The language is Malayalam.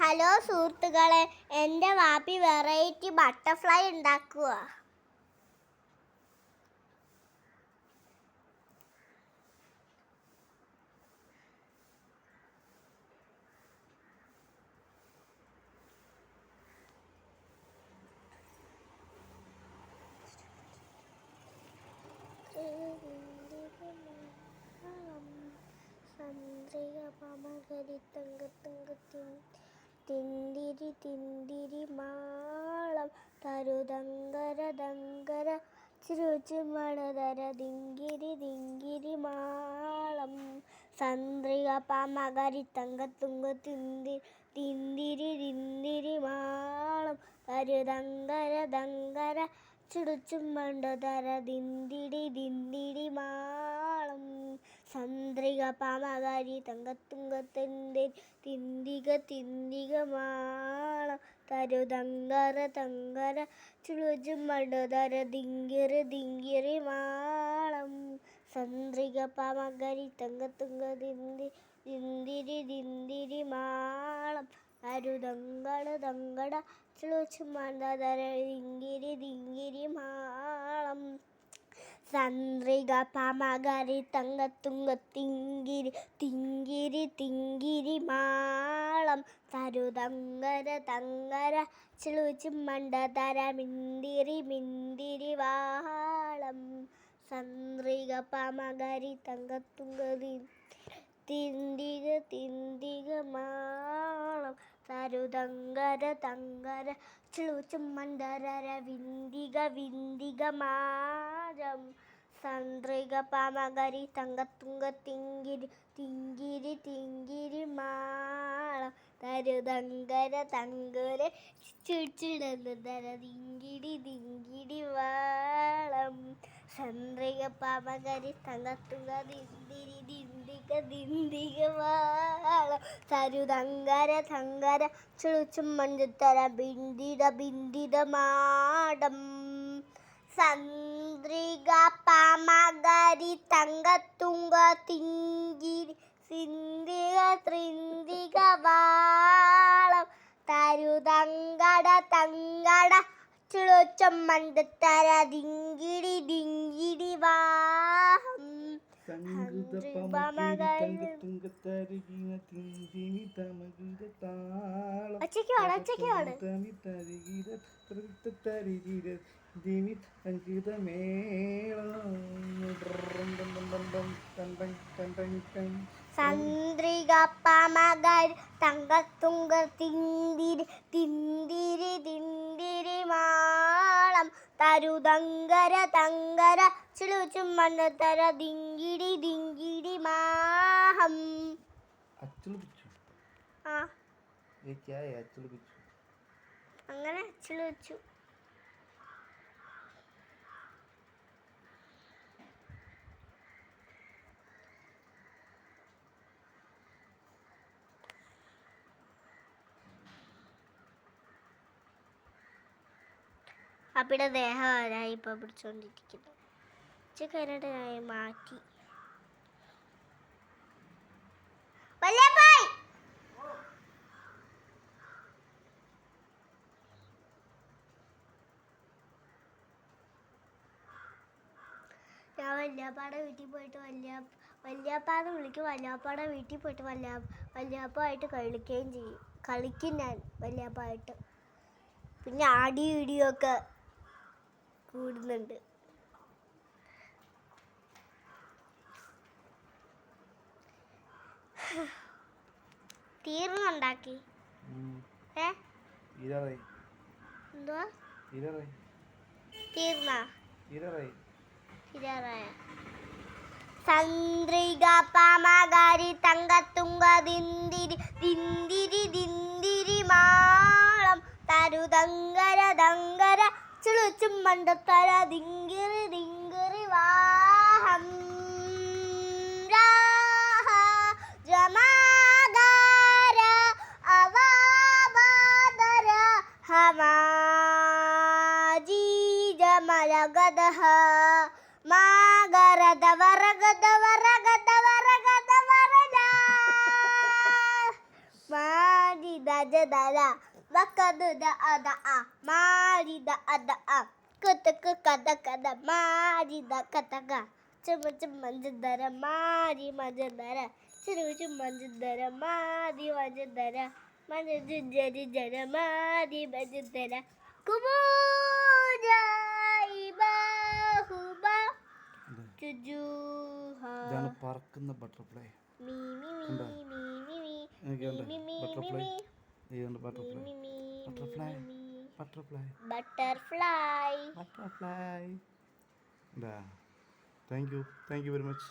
ഹലോ സുഹൃത്തുക്കളെ എന്റെ വാപ്പി വെറൈറ്റി ബട്ടർഫ്ലൈ ഉണ്ടാക്കുക ചന്ദ്രിക പമകരി തങ്കത്തങ്കത്തിൻ തിന്തിരി തിന്തിരി മാളം തരുതങ്കര ദങ്കര ചിരുചുമണതര ദിങ്കിരി ദിങ്കിരി മാളം ചന്ദ്രിക പമകരി തങ്കത്തുങ്ക തിന്തി തിന്തിരി തിന്തിരി മാളം തരുതങ്കര ദങ്കര ചുടുച്ചുമണ്ടതര ദിന്തിടി ദിന്തി ചന്ദ്രിക പാമകാരി തങ്കത്തുങ്കത്തിന്റെ തിന്തിക തിന്തിക മാള തരുതങ്കര തങ്കര ചുളുജു മടുതര ദിങ്കിറ് ദിങ്കിറി മാളം ചന്ദ്രിക പാമകാരി തങ്കത്തുങ്ക തിന്തി ദിന്തിരി ദിന്തിരി മാളം അരുതങ്കട തങ്കട ചുളുചുമണ്ടതര ദിങ്കിരി ദിങ്കിരി മാളം ചന്ദ്രിക പമകരി തങ്കത്തുങ്ക തിങ്കിരി തിങ്കിരി തിങ്കിരി മാളം. തരുതങ്കര തങ്കര ചിളുചു മണ്ടതര മിന്തിരി മിന്തിരി വാളം. തന്ത്രിക പമകരി തങ്കത്തുങ്ക തിന്തിക തിന്തിക മാളം. തരുതങ്കര തങ്കര മണ്ടരര വിന്തിക വിന്തിക മാരം സന്ത്രിക പാമകരി തങ്കത്തുങ്ക തിങ്കിരി തിങ്കിരി തിങ്കിരി മാളം. തരുതങ്കര തങ്കര ചുച്ചിടന്തര തിങ്കിടി തിങ്കിടി വാളം ചന്ദ്രിക പമകരി തങ്കത്തുങ്ക ദിന്തിരി ദിന്തിക ദിന്തിക തരുതങ്കര തങ്കര ചുളിച്ചും മഞ്ചുത്തര ബിന്ദിത ബിന്ദിത മാടം. ചന്ദ്രിക പാമകരി തങ്കത്തുങ്ക തിങ്കിരി സിന്ധിക ത്രിന്തിക വാളം. തരുതങ്കട തങ്കട ചുളുച്ചം മണ്ടത്തര ദിങ്കിടി ദിങ്കിടി വാഹം. ഒച്ചയ്ക്ക് പാട്, ഒച്ചയ്ക്ക് പാട്. ചന്ദ്രിക പമകൾ തങ്കത്തുങ്ക തിന്തിരി തിന്തിരി തിന്തിരി മാളം. തരുതങ്കര തങ്കര തങ്കര ചിലുചുമ്മണ്ണ മണ്ണത്തര ദിങ്കിടി ദിങ്കിടി മാഹം. അങ്ങനെ ചിലുച്ചു വെച്ചു അപ്പിയുടെ ദേഹം ആരായി ഇപ്പൊ പിടിച്ചോണ്ടിരിക്കുന്നത് ഉച്ചക്കരയുടെ മാറ്റി. ഞാൻ വല്യാപ്പാടെ വീട്ടിൽ പോയിട്ട് വല്യ വല്യാപ്പാന്ന് വിളിക്കും. വല്യാപ്പാടെ വീട്ടിൽ പോയിട്ട് വല്യ വല്യാപ്പമായിട്ട് കളിക്കുകയും ചെയ്യും. കളിക്കും ഞാൻ വല്യാപ്പായിട്ട്. പിന്നെ ആടി ഇടിയൊക്കെ കൂടുന്നുണ്ട്. തീർന്നുണ്ടാക്കി എന്തുവാ? തീർന്നാ? ചന്ദ്രിക പാമകാരി തങ്കത്തുങ്ക ദിന്തിരി ദിന്തിരി ദിന്തിരി മാളം തരുതങ്കര ദങ്കര കൊച്ചും മണ്ടത്തല ദിങ്കിറി ദിങ്കിറി വാഹം. ജമാദാര അവാദര ഹമാജി ജമലഗദഹ. മാഗരദ വരഗദ മജദര ദ അദ ആ ദ അദ ആ കുത്തുക്ക് കഥ കഥ മാരിദ കഥക ചുമ ചുമഞ്ചുദര മാരി മജദര ചുരു ചുമഞ്ചുദര മാരി മജദര മജജു ജരി ജര മാരി മജദര കുമൂജായി ബാഹുബ ചുജൂഹ ഇതാണ് പറക്കുന്ന ബട്ടർഫ്ലൈ മീ മീ? മീ മീ മീ മീ മീ ബട്ടർഫ്ലൈ മീ ഇതുണ്ട് butterfly butterfly butterfly butterfly butterfly thank you thank you very much